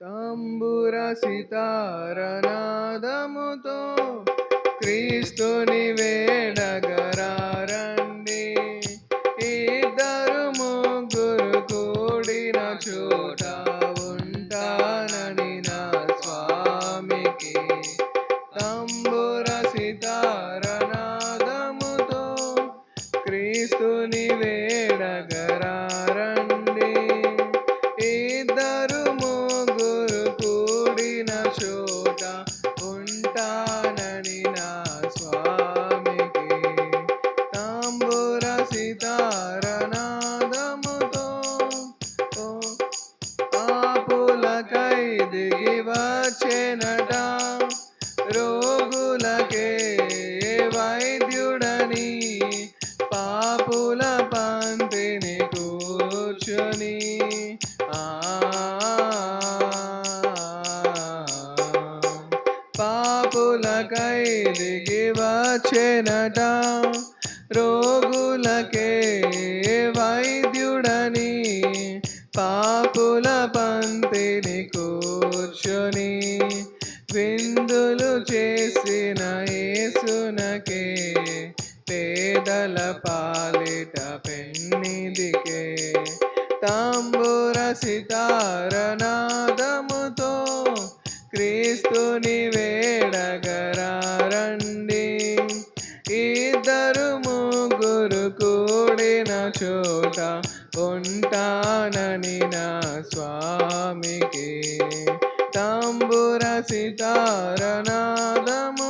తంబుర సితారనాదముతో క్రీస్తుని వేడగరారండి ఇద్దరు ముగ్గురు కూడిన చోట ఉంటానని నా స్వామికి. తంబుర సితారనాదముతో క్రీస్తుని వేడగరారండి కూడిన చోట ఉంటానని నా స్వామికి. తాంబూర సితారనాదముతో ఓ పాపులకై దిగి వచ్చెనట. రోగులకే వైద్యుడని పాపుల పంతిని కూర్చుని. ఆ పాపులకై దిగి వచ్చెనట రోగులకే వైద్యుడని పాపుల పంతిని కూర్చొని విందులు చేసిన యేసునకే పేదల పాలిట పెన్నిదికే. తాంబూర సితారనాదముతో క్రీస్తుని వే ముగ్గురు కూడిన చోట ఉంటానని నా స్వామికి. తంబుర సీతారనాదము